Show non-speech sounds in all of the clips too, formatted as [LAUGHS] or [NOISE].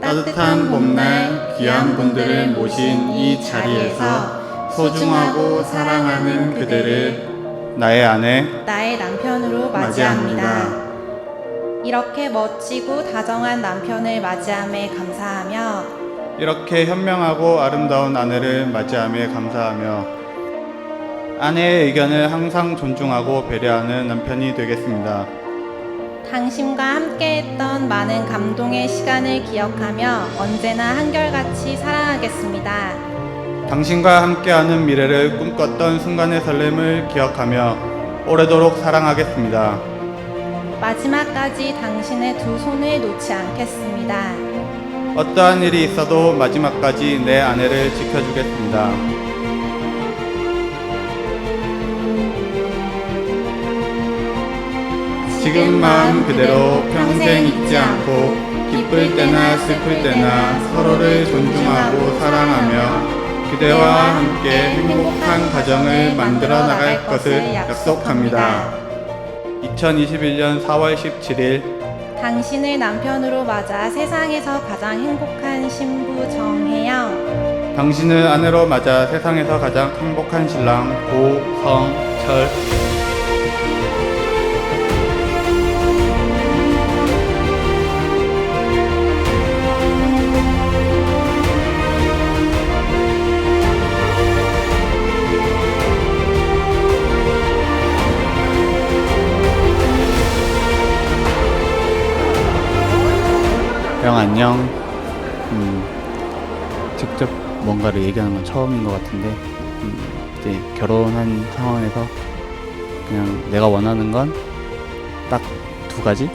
따뜻한 봄날 귀한 분들을 모신 이 자리에서 소중하고 사랑하는 그대를 나의 아내 나의 남편으로 맞이합니다. 이렇게 멋지고 다정한 남편을 맞이함에 감사하며 이렇게 현명하고 아름다운 아내를 맞이함에 감사하며 아내의 의견을 항상 존중하고 배려하는 남편이 되겠습니다. 당신과 함께했던 많은 감동의 시간을 기억하며 언제나 한결같이 사랑하겠습니다. 당신과 함께하는 미래를 꿈꿨던 순간의 설렘을 기억하며 오래도록 사랑하겠습니다. 마지막까지 당신의 두 손을 놓지 않겠습니다. 어떠한 일이 있어도 마지막까지 내 아내를 지켜주겠습니다. 지금 마음 그대로 평생 잊지 않고 기쁠 때나 슬플 때나 서로를 존중하고 사랑하며 그대와 함께 행복한 가정을 만들어 나갈 것을 약속합니다. 2021년 4월 17일 당신을 남편으로 맞아 세상에서 가장 행복한 신부 정혜영. 당신을 아내로 맞아 세상에서 가장 행복한 신랑 고성철 형 안녕. 음, 직접 뭔가를 얘기하는 건 처음인 것 같은데 음, 이제 결혼한 상황에서 그냥 내가 원하는 건 딱 두 가지.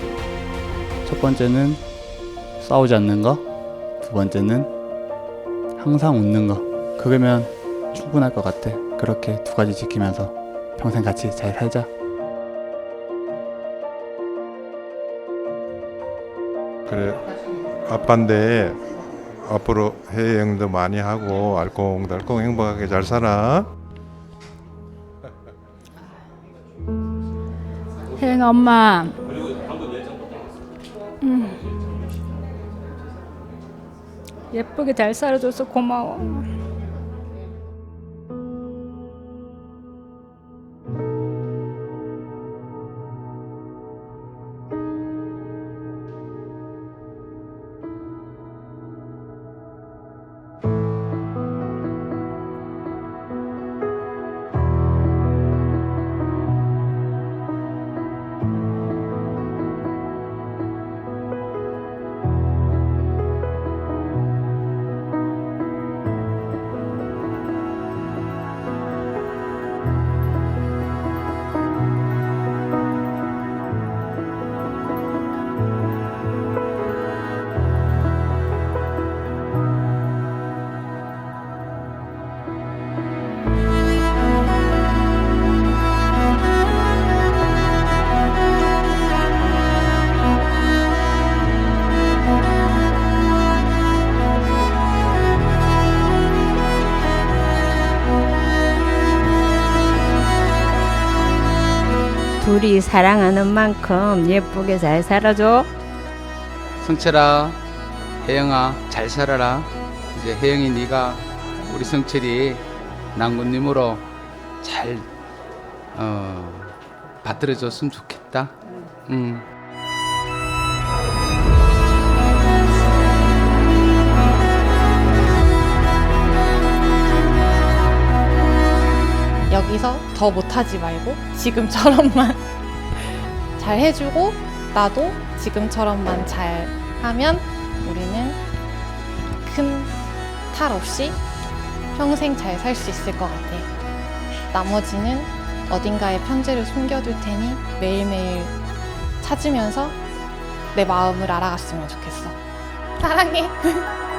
첫 번째는 싸우지 않는 거. 두 번째는 항상 웃는 거. 그거면 충분할 것 같아. 그렇게 두 가지 지키면서 평생 같이 잘 살자. 그래 아빠인데 앞으로 해외여행도 많이 하고 알콩달콩 행복하게 잘 살아. 혜영 엄마. 음. 예쁘게 잘 살아줘서 고마워. 둘이 사랑하는 만큼 예쁘게 잘 살아줘. 성철아, 혜영아, 잘 살아라. 이제 혜영이 네가 우리 성철이 낭군님으로 잘 어, 받들어줬으면 좋겠다. 음. 여기서 더 못하지 말고 지금처럼만 [LAUGHS] 잘 해주고 나도 지금처럼만 잘 하면 우리는 큰 탈 없이 평생 잘 살 수 있을 것 같아. 나머지는 어딘가에 편지를 숨겨둘 테니 매일매일 찾으면서 내 마음을 알아갔으면 좋겠어. 사랑해. [LAUGHS]